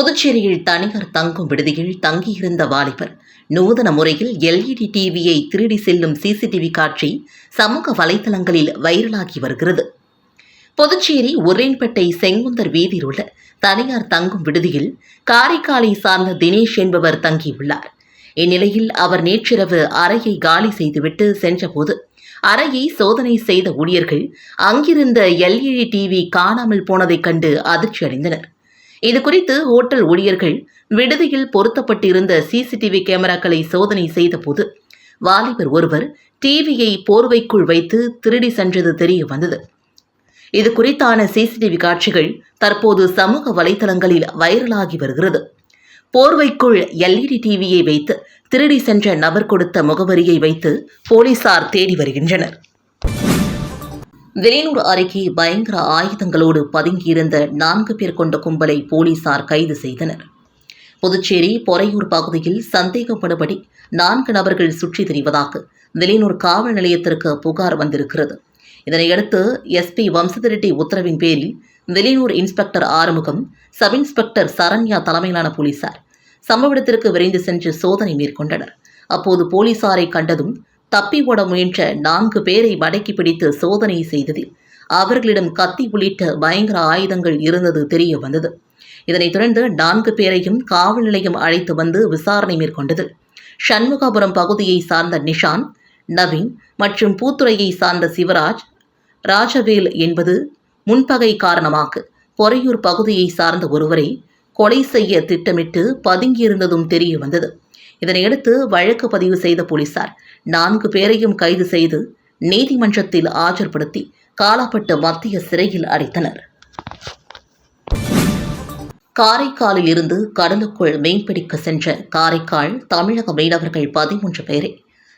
புதுச்சேரியில் தனியார் தங்கும் விடுதியில் தங்கியிருந்த வாலிபர். நூதன முறையில் எல்இடி டிவியை திருடி செல்லும் சிசிடிவி காட்சி சமூக வலைதளங்களில் வைரலாகி வருகிறது. புதுச்சேரி உரேன்பேட்டை செங்குந்தர் வீதியில் உள்ள தனியார் தங்கும் விடுதியில் காரைக்காலை சார்ந்த தினேஷ் என்பவர் தங்கியுள்ளார். இந்நிலையில் அவர் நேற்றிரவு அறையை காலி செய்துவிட்டு சென்றபோது அறையை சோதனை செய்த ஊழியர்கள் அங்கிருந்த எல்இடி டிவி காணாமல் போனதைக் கண்டு அதிர்ச்சியடைந்தனர். இது குறித்து ஹோட்டல் ஊழியர்கள் விடுதியில் பொருத்தப்பட்டிருந்த சிசிடிவி கேமராக்களை சோதனை செய்தபோது வாலிபர் ஒருவர் டிவியை போர்வைக்குள் வைத்து திருடி சென்றது தெரிய வந்தது. இது குறித்தான சிசிடிவி காட்சிகள் தற்போது சமூக வலைதளங்களில் வைரலாகி வருகிறது. போர்வைக்குள் எல்இடி டிவியை வைத்து திருடி சென்ற நபர் கொடுத்த முகவரியை வைத்து போலீசார் தேடி வருகின்றனர். வெளியூர் அருகே பயங்கர ஆயுதங்களோடு பதுங்கியிருந்த நான்கு பேர் கொண்ட கும்பலை போலீசார் கைது செய்தனர். புதுச்சேரி பொறையூர் பகுதியில் சந்தேகப்படுபடி நான்கு நபர்கள் சுற்றித் திரிவதாக வெளியூர் காவல் நிலையத்திற்கு புகார் வந்திருக்கிறது. இதனையடுத்து எஸ்பி வம்சதிரெட்டி உத்தரவின் பேரில் வெளியூர் inspector Arumugam sub inspector Saranya தலைமையிலான போலீசார் சம்பவ இடத்திற்கு விரைந்து சென்று சோதனை மேற்கொண்டனர். அப்போது போலீசாரை கண்டதும் தப்பி ஓட முயன்ற நான்கு பேரை மடக்கி பிடித்து சோதனை செய்ததில் அவர்களிடம் கத்தி உள்ளிட்ட பயங்கர ஆயுதங்கள் இருந்தது தெரிய வந்தது. இதனைத் தொடர்ந்து நான்கு பேரையும் காவல் நிலையம் அழைத்து வந்து விசாரணை மேற்கொண்டது. சண்முகாபுரம் பகுதியை சார்ந்த நிஷான் நவீன் மற்றும் பூத்துறையை சார்ந்த சிவராஜ் ராஜவேல் என்பது முன்பகை காரணமாக பொறையூர் பகுதியை சார்ந்த ஒருவரை கொலை செய்ய திட்டமிட்டு பதுங்கியிருந்ததும் தெரிய வந்தது. இதனையடுத்து வழக்கு பதிவு செய்த போலீசார் நான்கு பேரையும் கைது செய்து நீதிமன்றத்தில் ஆஜர்படுத்தி காலாப்பட்டு மத்திய சிறையில் அடைத்தனர். காரைக்காலில் இருந்து கடலுக்குள் மீன்பிடிக்க சென்ற காரைக்கால் தமிழக மீனவர்கள் பதிமூன்று பேரை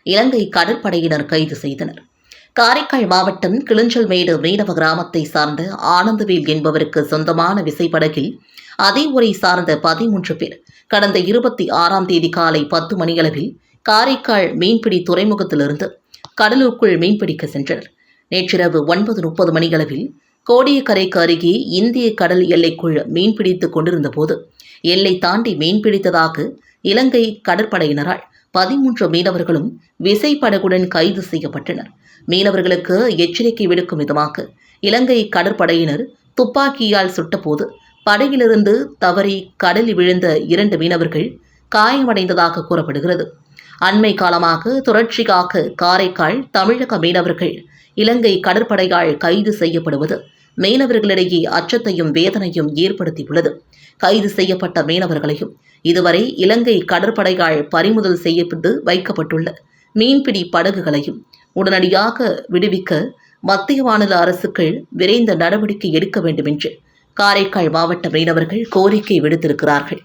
இலங்கை கடற்படையினர் கைது செய்தனர். காரைக்கால் மாவட்டம் கிளிஞ்சல்மேடு மீனவ கிராமத்தை சார்ந்த ஆனந்தவேல் என்பவருக்கு சொந்தமான விசைப்படகில் அதே ஊரை சார்ந்த பதிமூன்று பேர். கடந்த இருபத்தி ஆறாம் தேதி காலை பத்து மணியளவில் காரைக்கால் மீன்பிடி துறைமுகத்திலிருந்து கடலுக்குள் மீன்பிடிக்க சென்றனர். நேற்றிரவு ஒன்பது முப்பது மணியளவில் கோடியக்கரைக்கு அருகே இந்திய கடல் எல்லைக்குள் மீன்பிடித்துக் கொண்டிருந்த போது எல்லை தாண்டி மீன்பிடித்ததாக இலங்கை கடற்படையினரால் பதிமூன்று மீனவர்களும் விசைப்படகுடன் கைது செய்யப்பட்டனர். மீனவர்களுக்கு எச்சரிக்கை விடுக்கும் விதமாக இலங்கை கடற்படையினர் துப்பாக்கியால் சுட்டபோது படகிலிருந்து தவறி கடலில் விழுந்த இரண்டு மீனவர்கள் காயமடைந்ததாக கூறப்படுகிறது. அண்மை காலமாக தொடர்ச்சியாக காரைக்கால் தமிழக மீனவர்கள் இலங்கை கடற்படையால் கைது செய்யப்படுவது மீனவர்களிடையே அச்சத்தையும் வேதனையும் ஏற்படுத்தியுள்ளது. கைது செய்யப்பட்ட மீனவர்களையும் இதுவரை இலங்கை கடற்படையால் பறிமுதல் செய்யப்பட்டு வைக்கப்பட்டுள்ள மீன்பிடி படகுகளையும் உடனடியாக விடுவிக்க மத்திய மாநில அரசுகள் விரைந்த நடவடிக்கை எடுக்க வேண்டும் என்று காரைக்கால் மாவட்ட மீனவர்கள் கோரிக்கை விடுத்திருக்கிறார்கள்.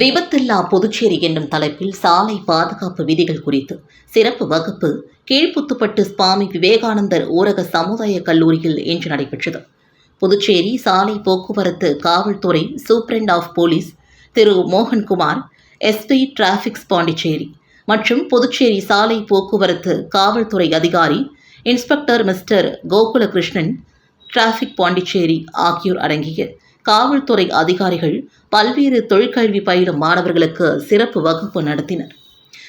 விபத்தில்லா புதுச்சேரி என்னும் தலைப்பில் சாலை பாதுகாப்பு விதிகள் குறித்து சிறப்பு வகுப்பு கீழ்ப்புத்துப்பட்டு சுவாமி விவேகானந்தர் ஊரக சமுதாய கல்லூரியில் இன்று நடைபெற்றது. புதுச்சேரி சாலை போக்குவரத்து காவல்துறை superintendent of police Thiru Mohankumar SP traffics Pondicherry மற்றும் புதுச்சேரி சாலை போக்குவரத்து காவல்துறை அதிகாரி inspector mister Gokulakrishnan traffic Pondicherry ஆகியோர் அடங்கிய காவல்துறை அதிகாரிகள் பல்வேறு தொழிற்கல்வி பயிலும் மாணவர்களுக்கு சிறப்பு வகுப்பு நடத்தினர்.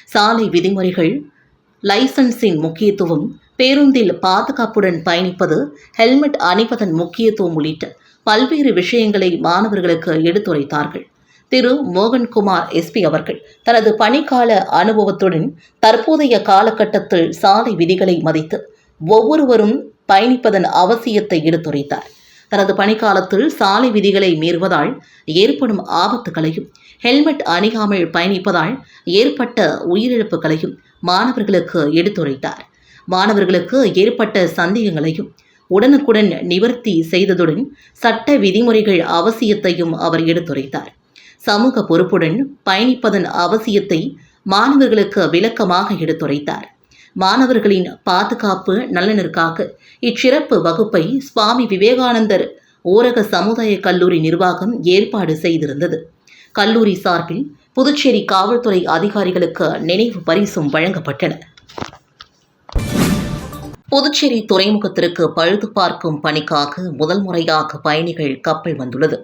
சாலை விதிமுறைகள் லைசன்ஸின் முக்கியத்துவம் பேருந்தில் பாதுகாப்புடன் பயணிப்பது ஹெல்மெட் அணிவதன் முக்கியத்துவம் உள்ளிட்ட பல்வேறு விஷயங்களை மாணவர்களுக்கு எடுத்துரைத்தார்கள். திரு. மோகன்குமார் எஸ்பி அவர்கள் தனது பணிக்கால அனுபவத்துடன் தற்போதைய காலகட்டத்தில் சாலை விதிகளை மதித்து ஒவ்வொருவரும் பயணிப்பதன் அவசியத்தை எடுத்துரைத்தார். தனது பணிக்காலத்தில் சாலை விதிகளை மீறுவதால் ஏற்படும் ஆபத்துகளையும் ஹெல்மெட் அணியாமல் பயணிப்பதால் ஏற்பட்ட உயிரிழப்புகளையும் மாணவர்களுக்கு எடுத்துரைத்தார். மாணவர்களுக்கு ஏற்பட்ட சந்தேகங்களையும் உடனுக்குடன் நிவர்த்தி செய்ததுடன் சட்ட விதிமுறைகள் அவசியத்தையும் அவர் எடுத்துரைத்தார். சமூக பொறுப்புடன் பயணிப்பதன் அவசியத்தை மாணவர்களுக்கு விளக்கமாக எடுத்துரைத்தார். மாணவர்களின் பாதுகாப்பு நலனிற்காக இச்சிறப்பு வகுப்பை சுவாமி விவேகானந்தர் ஊரக சமுதாய கல்லூரி நிர்வாகம் ஏற்பாடு செய்திருந்தது. கல்லூரி சார்பில் புதுச்சேரி காவல்துறை அதிகாரிகளுக்கு நினைவு பரிசும் வழங்கப்பட்டன. புதுச்சேரி துறைமுகத்திற்கு பழுது பார்க்கும் பணிக்காக முதல் முறையாக பயணிகள் கப்பல் வந்துள்ளது.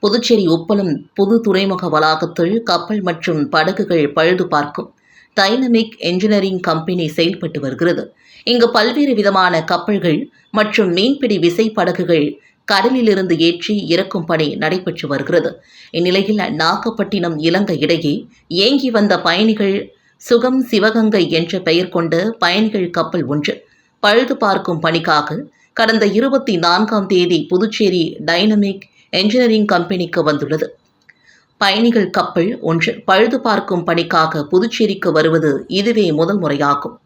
புதுச்சேரி உப்பளம் புது துறைமுக வளாகத்தில் கப்பல் மற்றும் படகுகள் பழுது பார்க்கும். டைனமிக் என்ஜினியரிங் கம்பெனி செயல்பட்டு வருகிறது. இங்கு பல்வேறு விதமான கப்பல்கள் மற்றும் மீன்பிடி விசை படகுகள் கடலிலிருந்து ஏற்றி இறக்கும் பணி நடைபெற்று வருகிறது. இந்நிலையில் நாகப்பட்டினம் இலங்கை இடையே ஏங்கி வந்த பயணிகள் சுகம் சிவகங்கை என்ற பெயர் கொண்ட பயணிகள் கப்பல் ஒன்று பழுது பார்க்கும் பணிக்காக கடந்த இருபத்தி நான்காம் தேதி புதுச்சேரி டைனமிக் என்ஜினியரிங் கம்பெனிக்கு வந்துள்ளது. பயணிகள் கப்பல் ஒன்று பழுது பார்க்கும் பணிக்காக புதுச்சேரிக்கு வருவது இதுவே முதல் முறையாகும்.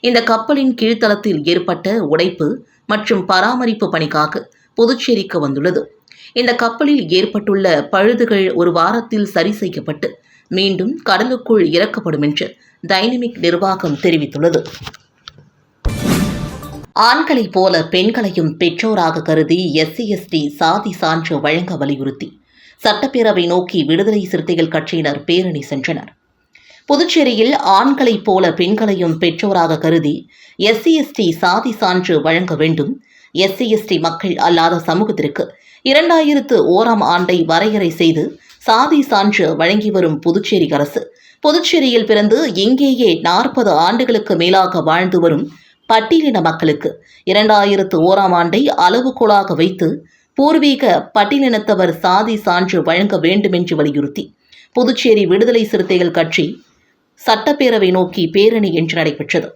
இந்த கப்பலின் கீழ்த்தளத்தில் ஏற்பட்ட உடைப்பு மற்றும் பராமரிப்பு பணிக்காக புதுச்சேரிக்கு வந்துள்ளது. இந்த கப்பலில் ஏற்பட்டுள்ள பழுதுகள் ஒரு வாரத்தில் சரி செய்யப்பட்டு மீண்டும் கடலுக்குள் இறக்கப்படும் என்று டைனமிக் நிர்வாகம் தெரிவித்துள்ளது. ஆண்களைப் போல பெண்களையும் பெற்றோராக கருதி எஸ்சி எஸ்டி சாதி சான்று வழங்க வலியுறுத்தி. சட்டப்பேரவை நோக்கி விடுதலை சிறுத்தைகள் கட்சியினர் பேரணி சென்றனர். புதுச்சேரியில் ஆண்களைப் போல பெண்களையும் பெற்றோராக கருதி எஸ்சி எஸ்டி சாதி சான்று வழங்க வேண்டும். எஸ்சி எஸ்டி மக்கள் அல்லாத சமூகத்திற்கு இரண்டாயிரத்து ஓராம் ஆண்டை வரையறை செய்து சாதி சான்று வழங்கி வரும் புதுச்சேரி அரசு புதுச்சேரியில் பிறந்து இங்கேயே நாற்பது ஆண்டுகளுக்கு மேலாக வாழ்ந்து வரும் பட்டியலின மக்களுக்கு இரண்டாயிரத்து ஓராம் ஆண்டை அளவுகோலாக வைத்து பூர்வீக பட்டியலினத்தவர் சாதி சான்று வழங்க வேண்டும் என்று வலியுறுத்தி புதுச்சேரி விடுதலை சிறுத்தைகள் கட்சி சட்டப்பேரவை நோக்கி பேரணி என்று நடைபெற்றது.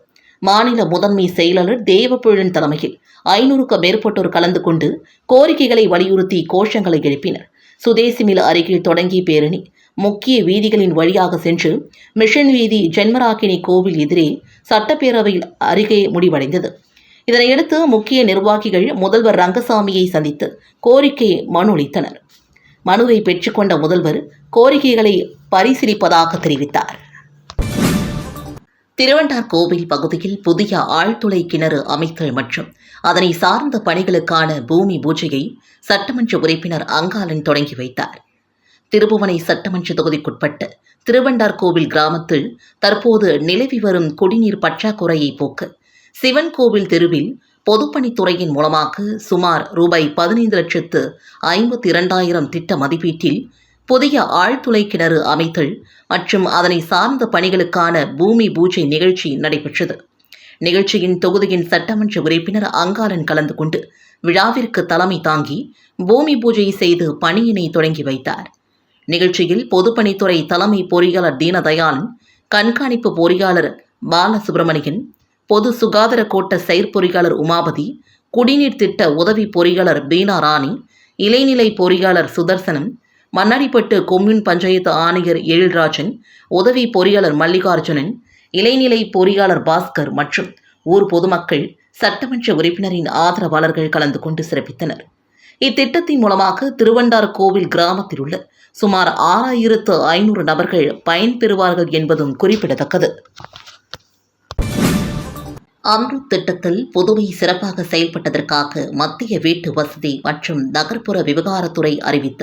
மாநில முதன்மை செயலாளர் தேவபுழன் தலைமையில் ஐநூறுக்கும் மேற்பட்டோர் கலந்து கொண்டு கோரிக்கைகளை வலியுறுத்தி கோஷங்களை எழுப்பினர். சுதேசி மில் அருகில் தொடங்கிய பேரணி. முக்கிய வீதிகளின் வழியாக சென்று மிஷன் வீதி ஜென்மராக்கினி கோவில் எதிரே சட்டப்பேரவையில் அருகே முடிவடைந்தது. இதனையடுத்து முக்கிய நிர்வாகிகள் முதல்வர் ரங்கசாமியை சந்தித்து கோரிக்கை மனு அளித்தனர். மனுவை பெற்றுக்கொண்ட முதல்வர் கோரிக்கைகளை பரிசீலிப்பதாக தெரிவித்தார். திருவண்டார் கோவில் பகுதியில் புதிய ஆழ்துளை கிணறு அமைத்தல் மற்றும் அதனை சார்ந்த பணிகளுக்கான பூமி பூஜையை சட்டமன்ற உறுப்பினர் அங்காளன் தொடங்கி வைத்தார். திருபுவனை சட்டமன்ற தொகுதிக்குட்பட்ட திருவண்டார் கோவில் கிராமத்தில் தற்போது நிலவி வரும் குடிநீர் பற்றாக்குறையை போக்க சிவன் கோவில் தெருவில் பொதுப்பணித்துறையின் மூலமாக சுமார் ரூபாய் பதினைந்து லட்சத்து ஐம்பத்தி இரண்டாயிரம் திட்ட மதிப்பீட்டில் புதிய ஆழ்துளை கிணறு அமைத்தல் மற்றும் அதனை சார்ந்த பணிகளுக்கான பூமி பூஜை நிகழ்ச்சி நடைபெற்றது. நிகழ்ச்சியின் தொகுதியின் சட்டமன்ற உறுப்பினர் அங்காளன் கலந்து கொண்டு விழாவிற்கு தலைமை தாங்கி பூமி பூஜை செய்து பணியினை தொடங்கி வைத்தார். நிகழ்ச்சியில் பொதுப்பணித்துறை தலைமை பொறியாளர் தீனதயாளன் கண்காணிப்பு பொறியாளர் பாலசுப்ரமணியன் பொது சுகாதார கோட்ட செயற்பொறியாளர் உமாபதி குடிநீர் திட்ட உதவி பொறியாளர் பீனா ராணி இலைநிலை பொறியாளர் சுதர்சனம் மன்னாடிப்பட்டு கொம்யூன் பஞ்சாயத்து ஆணையர் எழில்ராஜன் உதவி பொறியாளர் மல்லிகார்ஜுனன் இலைநிலை பொறியாளர் பாஸ்கர் மற்றும் ஊர் பொதுமக்கள் சட்டமன்ற உறுப்பினரின் ஆதரவாளர்கள் கலந்து கொண்டு சிறப்பித்தனர். இத்திட்டத்தின் மூலமாக திருவண்டார் கோவில் கிராமத்தில் உள்ள சுமார் ஆறாயிரத்து ஐநூறு நபர்கள் பயன்பெறுவார்கள் என்பதும் குறிப்பிடத்தக்கது. அம்ருத் திட்டத்தில் புதுவை சிறப்பாக செயல்பட்டதற்காக மத்திய வீட்டு வசதி மற்றும் நகர்ப்புற விவகாரத்துறை அறிவித்த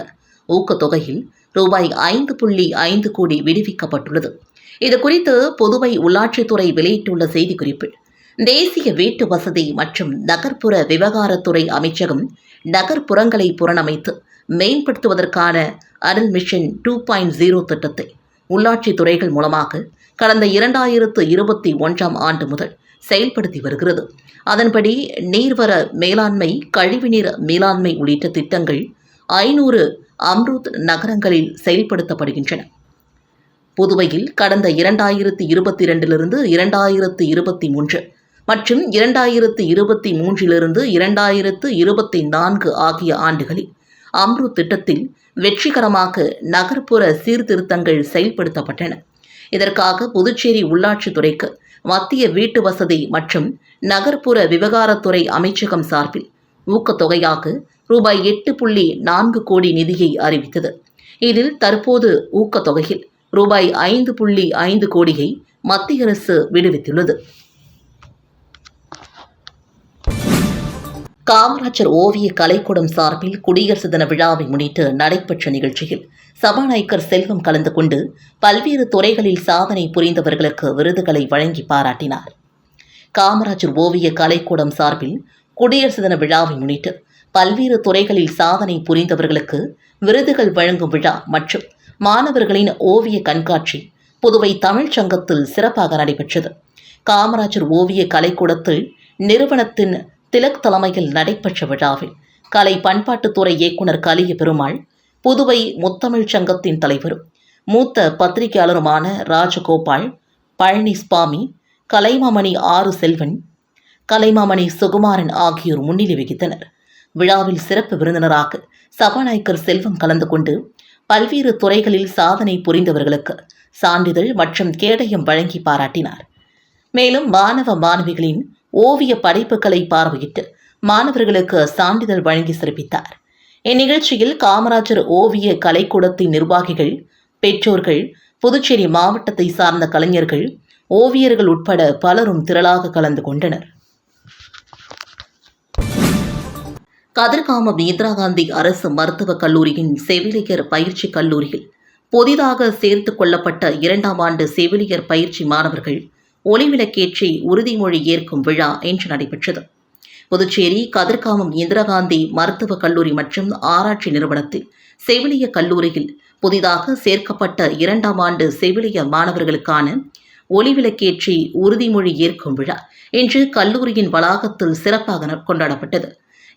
ஊக்கத்தொகையில் ரூபாய் ஐந்து புள்ளி ஐந்து கோடி விடுவிக்கப்பட்டுள்ளது. இதுகுறித்து புதுவை உள்ளாட்சித்துறை வெளியிட்டுள்ள செய்திக்குறிப்பில் தேசிய வீட்டு வசதி மற்றும் நகர்ப்புற விவகாரத்துறை அமைச்சகம் நகர்ப்புறங்களை புறணமைத்து மேம்படுத்துவதற்கான அருள் மிஷன் டூ பாயிண்ட் ஜீரோ திட்டத்தை உள்ளாட்சித் துறைகள் மூலமாக கடந்த இரண்டாயிரத்து இருபத்தி ஒன்றாம் ஆண்டு முதல் செயல்படுத்தி வருகிறது. அதன்படி நீர்வர மேலாண்மை கழிவுநீர் மேலாண்மை உள்ளிட்ட திட்டங்கள் ஐநூறு அம்ருத் நகரங்களில் செயல்படுத்தப்படுகின்றன. புதுவையில் கடந்த இரண்டாயிரத்தி இருபத்தி இரண்டிலிருந்து இரண்டாயிரத்து இருபத்தி மூன்று மற்றும் இரண்டாயிரத்து இருபத்தி மூன்றிலிருந்து இரண்டாயிரத்து இருபத்தி நான்கு ஆகிய ஆண்டுகளில் அம்ருத் திட்டத்தில் வெற்றிகரமாக நகர்ப்புற சீர்திருத்தங்கள் செயல்படுத்தப்பட்டன. இதற்காக புதுச்சேரி உள்ளாட்சித்துறைக்கு மத்திய வீட்டு வசதி மற்றும் நகர்ப்புற விவகாரத்துறை அமைச்சகம் சார்பில் ஊக்கத்தொகையாக ரூபாய் எட்டு புள்ளி நான்கு கோடி நிதியை அறிவித்தது. இதில் தற்போது ஊக்கத்தொகையில் ரூபாய் ஐந்து புள்ளி ஐந்து கோடியை மத்திய அரசு விடுவித்துள்ளது. காமராஜர் ஓவிய கலைக்கூடம் சார்பில் குடியரசு தின விழாவை முன்னிட்டு நடைபெற்ற நிகழ்ச்சியில் சபாநாயகர் செல்வம் கலந்து கொண்டு பல்வேறு துறைகளில் சாதனை புரிந்தவர்களுக்கு விருதுகளை வழங்கி பாராட்டினார். காமராஜர் ஓவிய கலைக்கூடம் சார்பில் குடியரசு தின விழாவை முன்னிட்டு பல்வேறு துறைகளில் சாதனை புரிந்தவர்களுக்கு விருதுகள் வழங்கும் விழா மற்றும் மாணவர்களின் ஓவிய கண்காட்சி புதுவை தமிழ்ச் சங்கத்தில் சிறப்பாக நடைபெற்றது. காமராஜர் ஓவிய கலைக்கூடத்தில் நிறுவனத்தின் திலக் தலைமையில் நடைபெற்ற விழாவில் கலை பண்பாட்டுத்துறை இயக்குனர் கலிய பெருமாள் புதுவை முத்தமிழ் சங்கத்தின் தலைவரும் மூத்த பத்திரிகையாளருமான ராஜகோபால் பழனி சுவாமி கலைமாமணி ஆறு செல்வன் கலைமாமணி சுகுமாரன் ஆகியோர் முன்னிலை வகித்தனர். விழாவில் சிறப்பு விருந்தினராக சபாநாயகர் செல்வம் கலந்து கொண்டு பல்வேறு துறைகளில் சாதனை புரிந்தவர்களுக்கு சான்றிதழ் மற்றும் கேடயம் வழங்கி பாராட்டினார். மேலும் மாணவ மாணவிகளின் ஓவிய படைப்புகளை பார்வையிட்டு மாணவர்களுக்கு சான்றிதழ் வழங்கி சிறப்பித்தார். இந்நிகழ்ச்சியில் காமராஜர் ஓவிய கலைக்கூடத்தின் நிர்வாகிகள் பெற்றோர்கள் புதுச்சேரி மாவட்டத்தை சார்ந்த கலைஞர்கள் ஓவியர்கள் உட்பட பலரும் திரளாக கலந்து கொண்டனர். கதிர்காமம் இந்திரா காந்தி அரசு மருத்துவக் கல்லூரியின் செவிலியர் பயிற்சி கல்லூரியில் புதிதாக சேர்த்து கொள்ளப்பட்ட இரண்டாம் ஆண்டு செவிலியர் பயிற்சி மாணவர்கள் ஒளிவிளக்கேற்றி உறுதிமொழி ஏற்கும் விழா இன்று நடைபெற்றது. புதுச்சேரி கதிர்காமம் இந்திரா காந்தி மருத்துவக் கல்லூரி மற்றும் ஆராய்ச்சி நிறுவனத்தில் செவிலிய கல்லூரியில் புதிதாக சேர்க்கப்பட்ட இரண்டாம் ஆண்டு செவிலிய மாணவர்களுக்கான ஒளிவிளக்கேற்றி உறுதிமொழி ஏற்கும் விழா இன்று கல்லூரியின் வளாகத்தில் சிறப்பாக கொண்டாடப்பட்டது.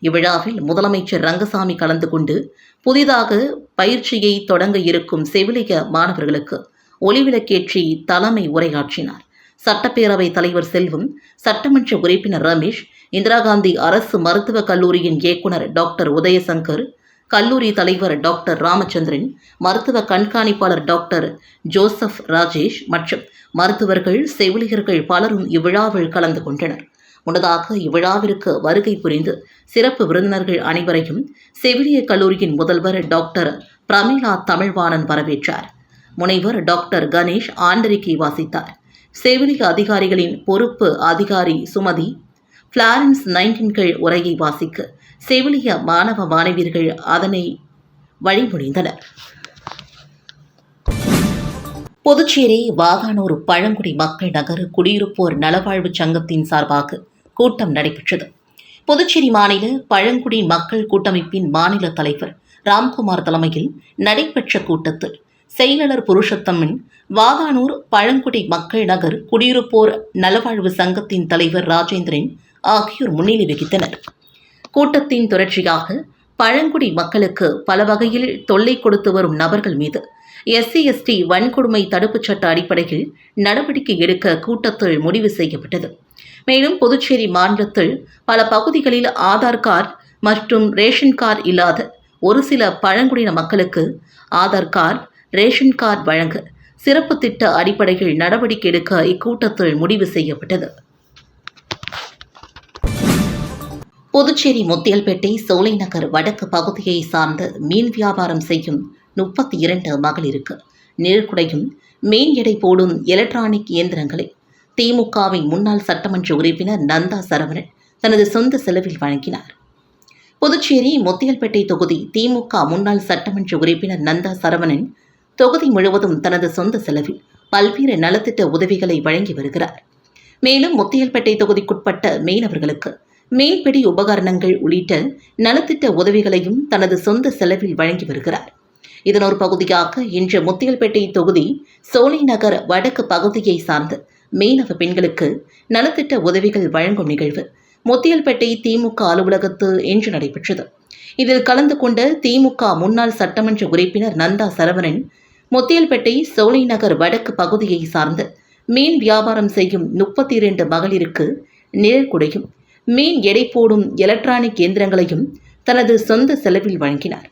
இவ்விழாவில் முதலமைச்சர் ரங்கசாமி கலந்து கொண்டு புதிதாக பயிற்சியை தொடங்க இருக்கும் செவிலிய மாணவர்களுக்கு ஒளிவிளக்கேற்றி தலைமை உரையாற்றினார். சட்டப்பேரவைத் தலைவர் செல்வம் சட்டமன்ற உறுப்பினர் ரமேஷ் இந்திரா காந்தி அரசு மருத்துவக் கல்லூரியின் இயக்குனர் டாக்டர் உதயசங்கர் கல்லூரி தலைவர் டாக்டர் ராமச்சந்திரன் மருத்துவ கண்காணிப்பாளர் டாக்டர் ஜோசப் ராஜேஷ் மற்றும் மருத்துவர்கள் செவிலியர்கள் பலரும் இவ்விழாவில் கலந்து கொண்டனர். முன்னதாக இவ்விழாவிற்கு வருகை புரிந்து சிறப்பு விருந்தினர்கள் அனைவரையும் செவிலிய கல்லூரியின் முதல்வர் டாக்டர் பிரமிளா தமிழ்வாணன் வரவேற்றார். முனைவர் டாக்டர் கணேஷ் ஆண்டறிக்கை வாசித்தார். செவிலிய அதிகாரிகளின் பொறுப்பு அதிகாரி சுமதி பிளாரன்ஸ் நைன்டீன்கள் உரையை வாசிக்க செவிலிய மாணவ மாணவியர்கள் அதனை வழிமொழிந்தனர் புதுச்சேரி வாகானூர் பழங்குடி மக்கள் நகர் குடியிருப்போர் நலவாழ்வு சங்கத்தின் சார்பாக கூட்டம் நடைபெற்றது. புதுச்சேரி மாநில பழங்குடி மக்கள் கூட்டமைப்பின் மாநில தலைவர் ராம்குமார் தலைமையில் நடைபெற்ற கூட்டத்தில் செயலாளர் புருஷத்தம்மின் வாகானூர் பழங்குடி மக்கள் நகர் குடியிருப்போர் நலவாழ்வு சங்கத்தின் தலைவர் ராஜேந்திரன் ஆகியோர் முன்னிலை வகித்தனர். கூட்டத்தின் தொடர்ச்சியாக பழங்குடி மக்களுக்கு பல வகையில் தொல்லை கொடுத்து வரும் நபர்கள் மீது எஸ்சி எஸ்டி வன்கொடுமை தடுப்புச் சட்ட அடிப்படையில் நடவடிக்கை எடுக்க கூட்டத்தில் முடிவு செய்யப்பட்டது. மேலும் புதுச்சேரி மாநிலத்தில் பல பகுதிகளில் ஆதார் கார்டு மற்றும் ரேஷன் கார்டு இல்லாத ஒரு சில பழங்குடியின மக்களுக்கு ஆதார் கார்டு ரேஷன் கார்டு வழங்க சிறப்பு திட்ட அடிப்படையில் நடவடிக்கை எடுக்க இக்கூட்டத்தில் முடிவு செய்யப்பட்டது. புதுச்சேரி முத்தியல்பேட்டை சோலைநகர் வடக்கு பகுதியை சார்ந்த மீன் வியாபாரம் செய்யும் முப்பத்தி இரண்டு மகளிருக்கு. நீர்க்குடையும் மீன் எடை போடும் எலக்ட்ரானிக் இயந்திரங்களை திமுகவின் முன்னாள் சட்டமன்ற உறுப்பினர் நந்தா சரவணன் தனது சொந்த செலவில் வழங்கினார். புதுச்சேரி முத்தியல்பேட்டை தொகுதி திமுக முன்னாள் சட்டமன்ற உறுப்பினர் நந்தா சரவணன் தொகுதி முழுவதும் தனது சொந்த செலவில் பல்வேறு நலத்திட்ட உதவிகளை வழங்கி வருகிறார். மேலும் முத்தியல்பேட்டை தொகுதிக்குட்பட்ட மீனவர்களுக்கு மீன்பிடி உபகரணங்கள் உள்ளிட்ட நலத்திட்ட உதவிகளையும் தனது சொந்த செலவில் வழங்கி வருகிறார். இதன் ஒரு பகுதியாக இன்று முத்தியல்பேட்டை தொகுதி சோலை நகர் வடக்கு பகுதியை சார்ந்த மீனவ பெண்களுக்கு நலத்திட்ட உதவிகள் வழங்கும் நிகழ்வு முத்தியல்பேட்டை திமுக அலுவலகத்து இன்று நடைபெற்றது. இதில் கலந்து கொண்ட திமுக முன்னாள் சட்டமன்ற உறுப்பினர் நந்தா சரவணன் முத்தியல்பேட்டை சோலை நகர் வடக்கு பகுதியை சார்ந்த மீன் வியாபாரம் செய்யும் முப்பத்தி இரண்டு மகளிருக்கு நிழற்குடையும் மீன் எடை போடும் எலக்ட்ரானிக் இயந்திரங்களையும் தனது சொந்த செலவில் வழங்கினார்.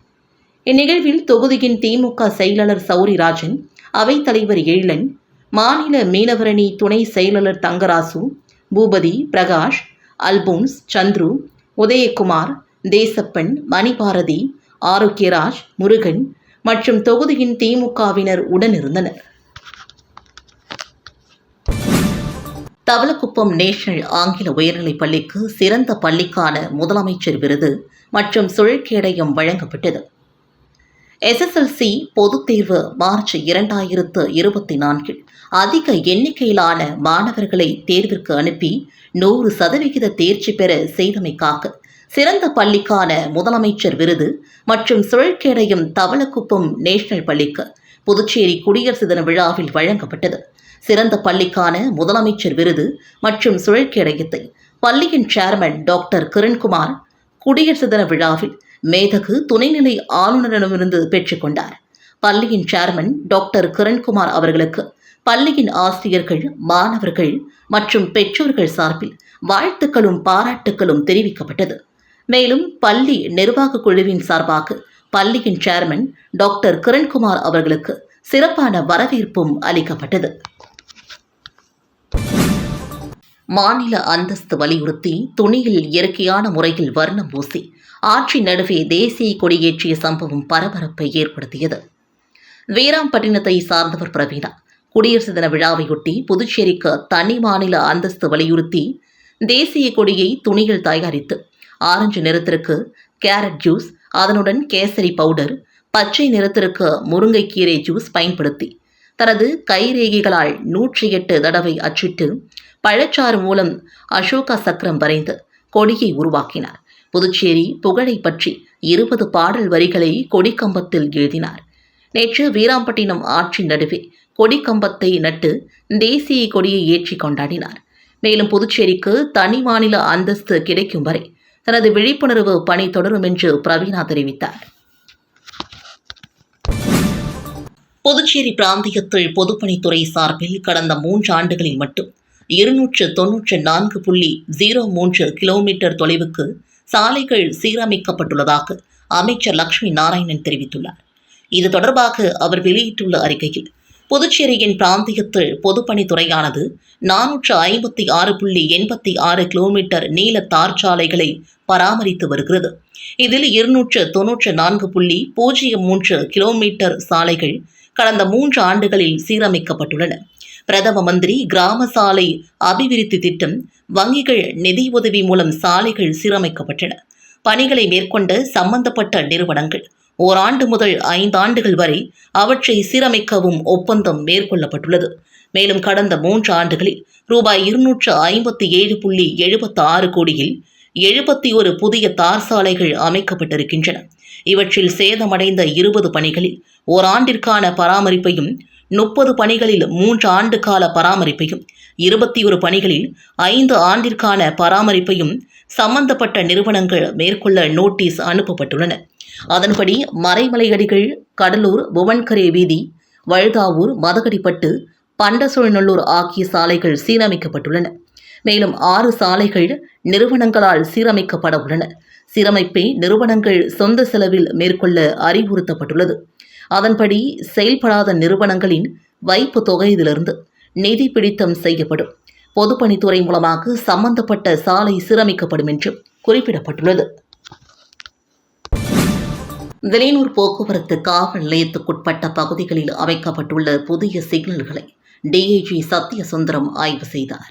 இந்நிகழ்வில் தொகுதியின் திமுக செயலாளர் சௌரிராஜன் அவைத்தலைவர் எழிலன் மாநில மீனவரணி துணை செயலாளர் தங்கராசு பூபதி பிரகாஷ் அல்போன்ஸ் சந்துரு உதயகுமார் தேசப்பன் மணிபாரதி ஆரோக்கியராஜ் முருகன் மற்றும் தொகுதியின் திமுகவினர் உடனிருந்தனர். தவளக்குப்பம் நேஷனல் ஆங்கில உயர்நிலைப் பள்ளிக்கு சிறந்த பள்ளிக்கான முதலமைச்சர் விருது மற்றும் சுழற்கேடயம் வழங்கப்பட்டது. எஸ்எஸ்எல்சி பொதுத் தேர்வு மார்ச் இரண்டாயிரத்து இருபத்தி நான்கில் அதிக எண்ணிக்கையிலான மாணவர்களை தேர்விற்கு அனுப்பி நூறு சதவிகித தேர்ச்சி பெற செய்தமைக்காக சிறந்த பள்ளிக்கான முதலமைச்சர் விருது மற்றும் சுழற்கேடையும் தவளக்குப்பம் நேஷனல் பள்ளிக்கு புதுச்சேரி குடியரசு தின விழாவில் வழங்கப்பட்டது. சிறந்த பள்ளிக்கான முதலமைச்சர் விருது மற்றும் சுழற்கேடயத்தை பள்ளியின் சேர்மன் டாக்டர் கிரண்குமார் குடியரசு தின விழாவில் மேதகு துணைநிலை ஆளுநரிடமிருந்து பெற்றுக்கொண்டார் பள்ளியின் சேர்மன் டாக்டர் கிரண்குமார் அவர்களுக்கு பள்ளியின் ஆசிரியர்கள் மாணவர்கள் மற்றும் பெற்றோர்கள் சார்பில் வாழ்த்துக்களும் பாராட்டுக்களும் தெரிவிக்கப்பட்டது. மேலும் பள்ளி நிர்வாக குழுவின் சார்பாக பள்ளியின் சேர்மன் டாக்டர் கிரண்குமார் அவர்களுக்கு சிறப்பான வரவேற்பும் அளிக்கப்பட்டது. மாநில அந்தஸ்து வலியுறுத்தி துணியில் இயற்கையான முறையில் வர்ணம் பூசி ஆட்சி நடுவே தேசிய கொடியேற்றிய சம்பவம் பரபரப்பை ஏற்படுத்தியது. வீராம்பட்டினத்தை சார்ந்தவர் பிரவீனா குடியரசு தின விழாவையொட்டி புதுச்சேரிக்கு தனி மாநில அந்தஸ்து வலியுறுத்தி தேசிய கொடியை துணியில் தயாரித்து ஆரஞ்சு நிறத்திற்கு கேரட் ஜூஸ் அதனுடன் கேசரி பவுடர் பச்சை நிறத்திற்கு முருங்கைக்கீரை ஜூஸ் பயன்படுத்தி தனது கைரேகைகளால் நூற்றி எட்டு தடவை அச்சிட்டு பழச்சாறு மூலம் அசோகா சக்கரம் வரைந்து கொடியை உருவாக்கினார். புதுச்சேரி புகழை பற்றி இருபது பாடல் வரிகளை கொடிக்கம்பத்தில் எழுதினார். நேற்று வீராம்பட்டினம் ஆற்றின் நடுவே கொடிக்கம்பத்தை நட்டு தேசிய கொடியை ஏற்றி கொண்டாடினார். மேலும் புதுச்சேரிக்கு தனி மாநில அந்தஸ்து கிடைக்கும் வரை தனது விழிப்புணர்வு பணி தொடரும் என்று பிரவீனா தெரிவித்தார். புதுச்சேரி பிராந்தியத்தில் பொதுப்பணித்துறை சார்பில் கடந்த மூன்று ஆண்டுகளில் மட்டும் இருநூற்று தொன்னூற்று நான்கு புள்ளி ஜீரோ மூன்று கிலோமீட்டர் தொலைவுக்கு சாலைகள் சீரமைக்கப்பட்டுள்ளதாக அமைச்சர் லட்சுமி நாராயணன் தெரிவித்துள்ளார். இது தொடர்பாக அவர் வெளியிட்டுள்ள அறிக்கையில் புதுச்சேரியின் பிராந்தியத்தில் பொதுப்பணித்துறையானது நானூற்று ஐம்பத்தி ஆறு புள்ளி எண்பத்தி ஆறு கிலோமீட்டர் நீள தார் சாலைகளை பராமரித்து வருகிறது. இதில் இருநூற்று தொன்னூற்று நான்கு புள்ளி பூஜ்ஜியம் மூன்று கிலோமீட்டர் சாலைகள் கடந்த மூன்று ஆண்டுகளில் சீரமைக்கப்பட்டுள்ளன. பிரதம மந்திரி கிராம சாலை அபிவிருத்தி திட்டம் வங்கிகள் நிதி உதவி மூலம் சாலைகள் சீரமைக்கப்பட்டன. பணிகளை மேற்கொண்ட சம்பந்தப்பட்ட நிறுவனங்கள் ஓராண்டு முதல் ஐந்தாண்டுகள் வரை அவற்றை சீரமைக்கவும் ஒப்பந்தம் மேற்கொள்ளப்பட்டுள்ளது. மேலும் கடந்த மூன்று ஆண்டுகளில் ரூபாய் இருநூற்று ஐம்பத்தி ஏழு புள்ளி எழுபத்தி ஆறு கோடியில் எழுபத்தி ஒரு புதிய தார் சாலைகள் அமைக்கப்பட்டிருக்கின்றன. இவற்றில் சேதமடைந்த இருபது பணிகளில் ஓராண்டிற்கான பராமரிப்பையும் முப்பது பணிகளில் மூன்று ஆண்டு கால பராமரிப்பையும் இருபத்தி ஒரு பணிகளில் ஐந்து ஆண்டிற்கான பராமரிப்பையும் சம்பந்தப்பட்ட நிறுவனங்கள் மேற்கொள்ள நோட்டீஸ் அனுப்பப்பட்டுள்ளன. அதன்படி மறைமலையடிகள் கடலூர் புவன்கரே வீதி வழுதாவூர் மதகடிப்பட்டு பண்டசொழ்நல்லூர் ஆகிய சாலைகள் சீரமைக்கப்பட்டுள்ளன. மேலும் ஆறு சாலைகள் நிறுவனங்களால் சீரமைக்கப்பட உள்ளன. சீரமைப்பை நிறுவனங்கள் சொந்த செலவில் மேற்கொள்ள அறிவுறுத்தப்பட்டுள்ளது. அதன்படி செயல்படாத நிறுவனங்களின் வைப்பு தொகையிலிருந்து நிதி பிடித்தம் செய்யப்படும். பொதுப்பணித்துறை மூலமாக சம்பந்தப்பட்ட சாலை சீரமைக்கப்படும் என்றும் குறிப்பிடப்பட்டுள்ளது. வெளியூர் போக்குவரத்து காவல் நிலையத்துக்குட்பட்ட பகுதிகளில் அமைக்கப்பட்டுள்ள புதிய சிக்னல்களை டிஐஜி சத்யசுந்தரம் ஆய்வு செய்தார்.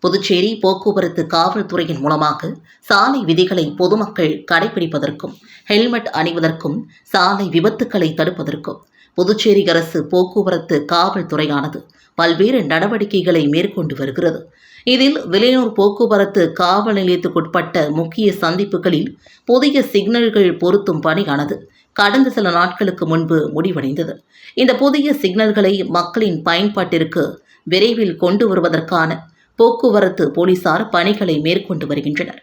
புதுச்சேரி போக்குவரத்து காவல்துறையின் மூலமாக சாலை விதிகளை பொதுமக்கள் கடைபிடிப்பதற்கும் ஹெல்மெட் அணிவதற்கும் சாலை விபத்துக்களை தடுப்பதற்கும் புதுச்சேரி அரசு போக்குவரத்து காவல்துறையானது பல்வேறு நடவடிக்கைகளை மேற்கொண்டு வருகிறது. இதில் விலையூர் போக்குவரத்து காவல் நிலையத்துக்குட்பட்ட முக்கிய சந்திப்புகளில் புதிய சிக்னல்கள் பொருத்தும் பணியானது கடந்த சில நாட்களுக்கு முன்பு முடிவடைந்தது. இந்த புதிய சிக்னல்களை மக்களின் பயன்பாட்டிற்கு விரைவில் கொண்டு வருவதற்கான போக்குவரத்து போலீசார் பணிகளை மேற்கொண்டு வருகின்றனர்.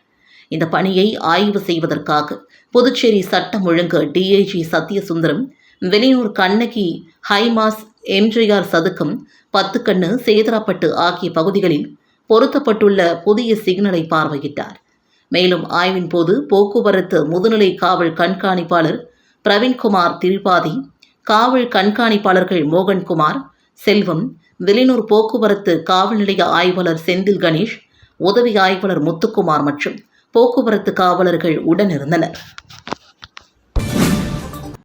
இந்த பணியை ஆய்வு செய்வதற்காக புதுச்சேரி சட்டம் ஒழுங்கு டிஐஜி சத்யசுந்தரம் வெளியூர் கண்ணகி ஹைமாஸ் எம்ஜிஆர் சதுக்கம் பத்துக்கண்ணு சேதராப்பட்டு ஆகிய பகுதிகளில் பொருத்தப்பட்டுள்ள புதிய சிக்னலை பார்வையிட்டார். மேலும் ஆய்வின் போது போக்குவரத்து முதுநிலை காவல் கண்காணிப்பாளர் பிரவீன்குமார் திரிபாதி காவல் கண்காணிப்பாளர்கள் மோகன்குமார் செல்வம் வெளிநூர் போக்குவரத்து காவல் நிலைய ஆய்வாளர் செந்தில் கணேஷ் உதவி ஆய்வாளர் முத்துக்குமார் மற்றும் போக்குவரத்து காவலர்கள் உடனிருந்தனர்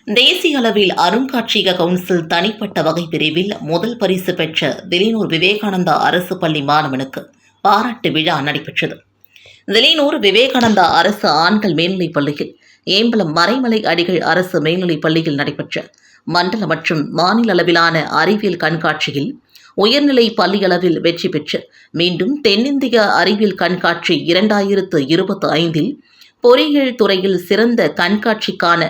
தேசிய அளவில் அருங்காட்சியக கவுன்சில் தனிப்பட்ட வகை பிரிவில் முதல் பரிசு பெற்ற வெளியூர் விவேகானந்தா அரசு பள்ளி மாணவனுக்கு பாராட்டு விழா நடைபெற்றது. வெளியூர் விவேகானந்தா அரசு ஆண்கள் மேல்நிலைப் பள்ளியில் ஏம்பலம் மறைமலை அடிகள் அரசு மேல்நிலைப் பள்ளியில் நடைபெற்ற மண்டல மற்றும் மாநில அளவிலான அறிவியல் கண்காட்சியில் உயர்நிலை பள்ளி அளவில் வெற்றி பெற்று மீண்டும் தென்னிந்திய அறிவியல் கண்காட்சி இரண்டாயிரத்து இருபத்தி ஐந்தில் பொறியியல் துறையில் சிறந்த கண்காட்சிக்கான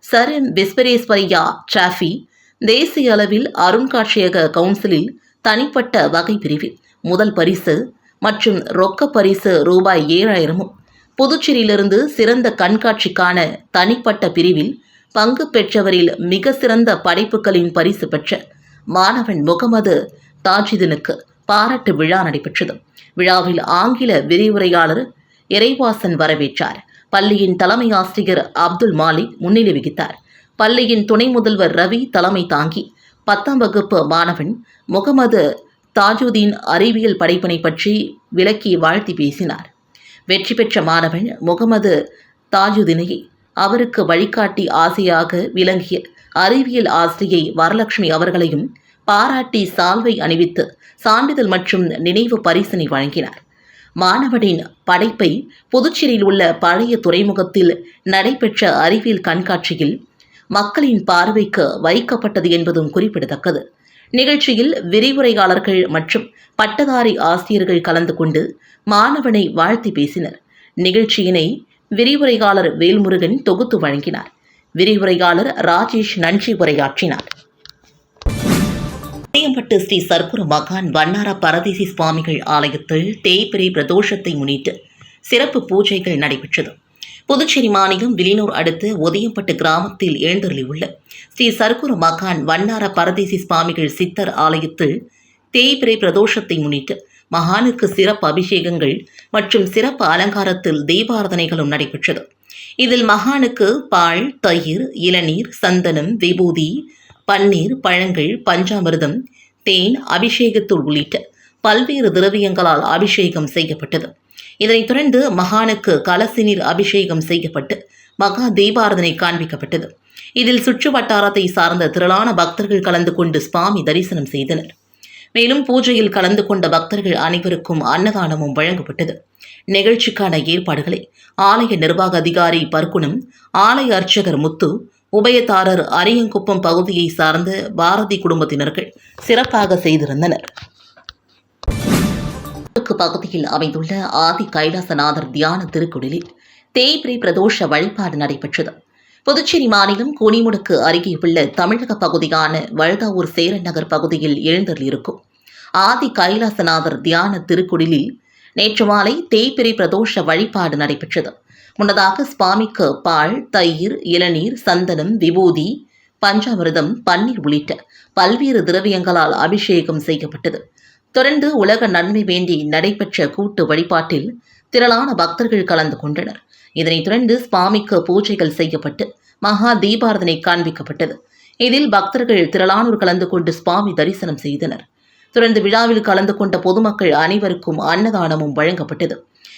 சர் எம் விஸ்வரேஸ்வரையா டிராஃபி. தேசிய அளவில் அருங்காட்சியக கவுன்சிலில் தனிப்பட்ட வகை பிரிவில் முதல் பரிசு மற்றும் ரொக்க பரிசு ரூபாய் ஏழாயிரமும். புதுச்சேரியிலிருந்து சிறந்த கண்காட்சிக்கான தனிப்பட்ட பிரிவில் பங்கு பெற்றவரில் மிக சிறந்த படைப்புகளின் பரிசு பெற்ற மாணவன் முகமது தாஜிதினுக்கு பாராட்டு விழா நடைபெற்றது. விழாவில் ஆங்கில விரிவுரையாளர் இறைவாசன் வரவேற்றார். பள்ளியின் தலைமை ஆசிரியர் அப்துல் மாலிக் முன்னிலை வகித்தார். பள்ளியின் துணை முதல்வர் ரவி தலைமை தாங்கி பத்தாம் வகுப்பு மாணவன் முகமது தாஜுதீன் அறிவியல் படைப்பினை பற்றி விளக்கி வாழ்த்தி பேசினார். வெற்றி பெற்ற மாணவன் முகமது தாஜுதீனை அவருக்கு வழிகாட்டி ஆசையாக விளங்கிய அறிவியல் ஆசிரியை வரலட்சுமி அவர்களையும் பாராட்டி சால்வை அணிவித்து சான்றிதழ் மற்றும் நினைவு பரிசனை வழங்கினார். மாணவனின் படைப்பை புதுச்சேரியில் உள்ள பழைய துறைமுகத்தில் நடைபெற்ற அறிவியல் கண்காட்சியில் மக்களின் பார்வைக்கு வைக்கப்பட்டது என்பதும் குறிப்பிடத்தக்கது. நிகழ்ச்சியில் விரிவுரையாளர்கள் மற்றும் பட்டதாரி ஆசிரியர்கள் கலந்து கொண்டு மாணவனை வாழ்த்தி பேசினர். நிகழ்ச்சியினை விரிவுரையாளர் வேல்முருகன் தொகுத்து வழங்கினார். விரிவுரையாளர் ராஜேஷ் நன்றி உரையாற்றினார். மேம்பட்டு ஸ்ரீ சர்க்குரு மகான் வண்ணார பரதேசி சுவாமிகள் ஆலயத்தில் தேய்பிரை பிரதோஷத்தை முன்னிட்டு சிறப்பு பூஜைகள் நடைபெற்றது. புதுச்சேரி மாநிலம் விலினூர் அடுத்து ஒதியம்பட்டு கிராமத்தில் எழுந்தருளியுள்ள ஸ்ரீ சர்க்குரு மகான் வண்ணார பரதேசி சுவாமிகள் சித்தர் ஆலயத்தில் தேய்பிரை பிரதோஷத்தை முன்னிட்டு மகானுக்கு சிறப்பு அபிஷேகங்கள் மற்றும் சிறப்பு அலங்காரத்தில் தீபாரதனைகளும் நடைபெற்றது. இதில் மகானுக்கு பால் தயிர் இளநீர் சந்தனம் விபூதி பன்னீர் பழங்கள் பஞ்சாமிர்தம் தேன் அபிஷேகத்தூள் உள்ளிட்ட பல்வேறு திரவியங்களால் அபிஷேகம் செய்யப்பட்டது. இதனைத் தொடர்ந்து மகானுக்கு கலசி அபிஷேகம் செய்யப்பட்டு மகா தீபாரதனை காண்பிக்கப்பட்டது. இதில் சுற்று வட்டாரத்தை சார்ந்த திரளான பக்தர்கள் கலந்து கொண்டு சுவாமி தரிசனம் செய்தனர். மேலும் பூஜையில் கலந்து கொண்ட பக்தர்கள் அனைவருக்கும் அன்னதானமும் வழங்கப்பட்டது. நிகழ்ச்சிக்கான ஏற்பாடுகளை ஆலய நிர்வாக அதிகாரி பர்க்குணம் ஆலய அர்ச்சகர் முத்து உபயதாரர் அரியங்குப்பம் பகுதியை சார்ந்த பாரதி குடும்பத்தினர்கள் சிறப்பாக செய்திருந்தனர். தெற்கு பகுதியில் அமைந்துள்ள ஆதி கைலாசநாதர் தியான திருக்குடிலில் தேய்பிரை பிரதோஷ வழிபாடு நடைபெற்றது. புதுச்சேரி மாநிலம் கூனிமுடுக்கு அருகே உள்ள தமிழக பகுதியான வழுதாவூர் சேரன் நகர் பகுதியில் எழுந்தருளிருக்கும் ஆதி கைலாசநாதர் தியான திருக்குடிலில் நேற்று மாலை தேய்பிரை பிரதோஷ வழிபாடு நடைபெற்றது. முன்னதாக சுவாமிக்கு பால் தயிர் இளநீர் சந்தனம் விபூதி பஞ்சாமிரதம் பன்னீர் உள்ளிட்ட பல்வேறு திரவியங்களால் அபிஷேகம் செய்யப்பட்டது. தொடர்ந்து உலக நன்மை வேண்டி நடைபெற்ற கூட்டு வழிபாட்டில் திரளான பக்தர்கள் கலந்து கொண்டனர். இதனைத் தொடர்ந்து சுவாமிக்கு பூஜைகள் செய்யப்பட்டு மகா தீபாரதனை காண்பிக்கப்பட்டது. இதில் பக்தர்கள் திரளானோர் கலந்து கொண்டு சுவாமி தரிசனம் செய்தனர். தொடர்ந்து விழாவில் கலந்து கொண்ட பொதுமக்கள் அனைவருக்கும் அன்னதானமும் வழங்கப்பட்டது.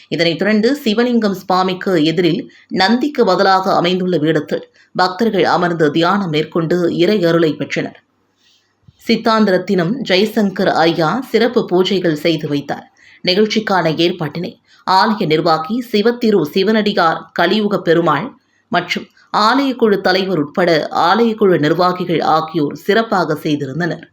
இதனைத் தொடர்ந்து சிவலிங்கம் சுவாமிக்கு எதிரில் நந்திக்கு பதிலாக அமைந்துள்ள வீடத்தில் பக்தர்கள் அமர்ந்து தியானம் மேற்கொண்டு இறை அருளை பெற்றனர். சித்தாந்திரத்தினம் ஜெய்சங்கர் ஐயா சிறப்பு பூஜைகள் செய்து வைத்தார். நிகழ்ச்சிக்கான ஏற்பாட்டினை ஆலய நிர்வாகி சிவத்திரு சிவனடியார் கலியுக பெருமாள் மற்றும் ஆலயக்குழு தலைவர் உட்பட ஆலயக்குழு நிர்வாகிகள் ஆகியோர் சிறப்பாக செய்திருந்தனர்.